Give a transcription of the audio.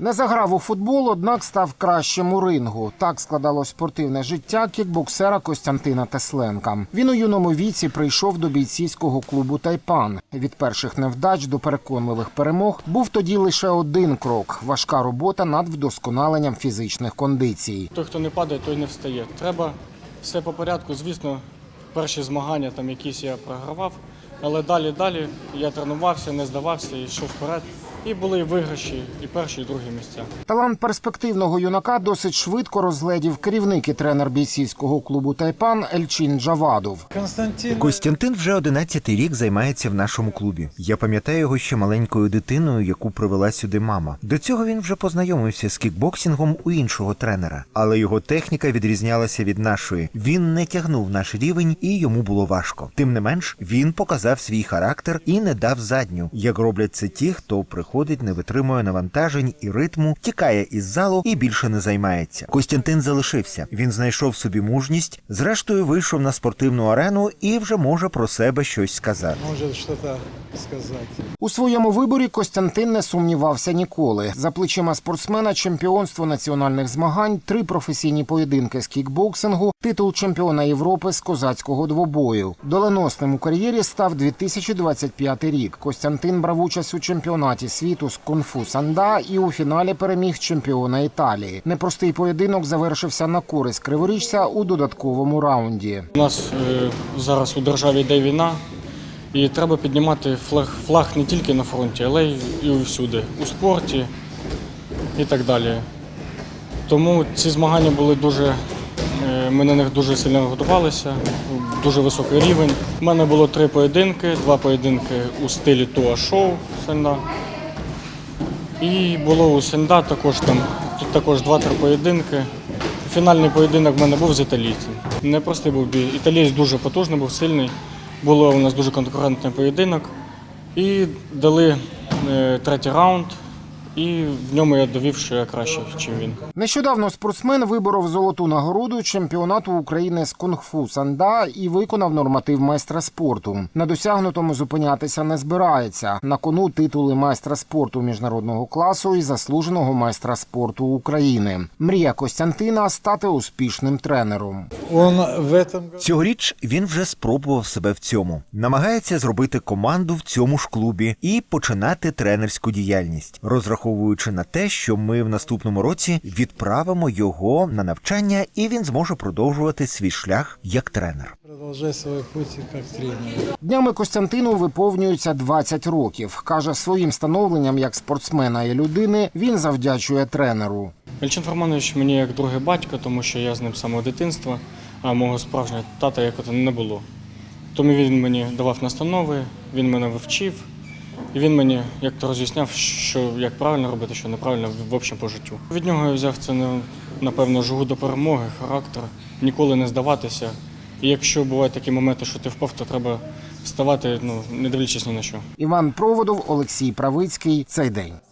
Не заграв у футбол, однак став кращим у рингу. Так складало спортивне життя кікбоксера Костянтина Тесленка. Він у юному віці прийшов до бійцівського клубу Тайпан. Від перших невдач до переконливих перемог був тоді лише один крок: важка робота над вдосконаленням фізичних кондицій. Той, хто не падає, той не встає. Треба все по порядку. Звісно, перші змагання там якісь я програвав, але далі, далі я тренувався, не здавався, і йшов вперед. І були виграші, і перші, і другі місця. Талант перспективного юнака досить швидко розгледів керівник і тренер бійцівського клубу Тайпан Ельчин Джавадов. Константин Костянтин вже 11-й рік займається в нашому клубі. Я пам'ятаю його ще маленькою дитиною, яку привела сюди мама. До цього він вже познайомився з кікбоксингом у іншого тренера, але його техніка відрізнялася від нашої. Він не тягнув наш рівень, і йому було важко. Тим не менш, він показав свій характер і не дав задню, як роблять це ті, хто приходить, не витримує навантажень і ритму, тікає із залу і більше не займається. Костянтин залишився. Він знайшов собі мужність, зрештою вийшов на спортивну арену і вже може про себе щось сказати. может что-то сказать. У своєму виборі Костянтин не сумнівався ніколи. За плечима спортсмена чемпіонство національних змагань, три професійні поєдинки з кікбоксингу, титул чемпіона Європи з козацького двобою. Доленосним у кар'єрі став 2025 рік. Костянтин брав участь у чемпіонаті світу з кунг-фу санда і у фіналі переміг чемпіона Італії. Непростий поєдинок завершився на користь криворіжця у додатковому раунді. У нас е, зараз у державі йде війна, і треба піднімати флаг, флаг не тільки на фронті, але й всюди, у спорті і так далі. Тому ці змагання були дуже. е, Ми на них дуже сильно готувалися, дуже високий рівень. У мене було три поєдинки, два поєдинки у стилі туа шоу сенда. І було у сенда також там тут також два-три поєдинки. Фінальний поєдинок в мене був з італійцем. Непростий був бій. Італієць дуже потужний, був сильний. Було у нас дуже конкурентний поєдинок. І дали е, третій раунд, і в ньому я довів, що я краще, ніж він. Нещодавно спортсмен виборов золоту нагороду чемпіонату України з кунг-фу санда і виконав норматив майстра спорту. На досягнутому зупинятися не збирається. На кону титули майстра спорту міжнародного класу і заслуженого майстра спорту України. Мрія Костянтина стати успішним тренером. Он в этом Цьогоріч він вже спробував себе в цьому. Намагається зробити команду в цьому ж клубі і починати тренерську діяльність, розраховуючи на те, що ми в наступному році відправимо його на навчання, і він зможе продовжувати свій шлях як тренер. продолжай свой путь как тренер. Днями Костянтину виповнюється 20 років. каже, своїм становленням як спортсмена і людини він завдячує тренеру. Ельчин Романович мені як другий батько, тому що я з ним з самого дитинства, а мого справжнього тата як не було. Тому він мені давав настанови, він мене вивчив, і він мені як то роз'ясняв, що як правильно робити, що неправильно в общем по життю. Від нього я взяв це напевно жугу до перемоги, характер, ніколи не здаватися. І якщо бувають такі моменти, що ти впав, то треба вставати, ну не дивлячись ні на що. Іван Проводов, Олексій Правицький. Цей день.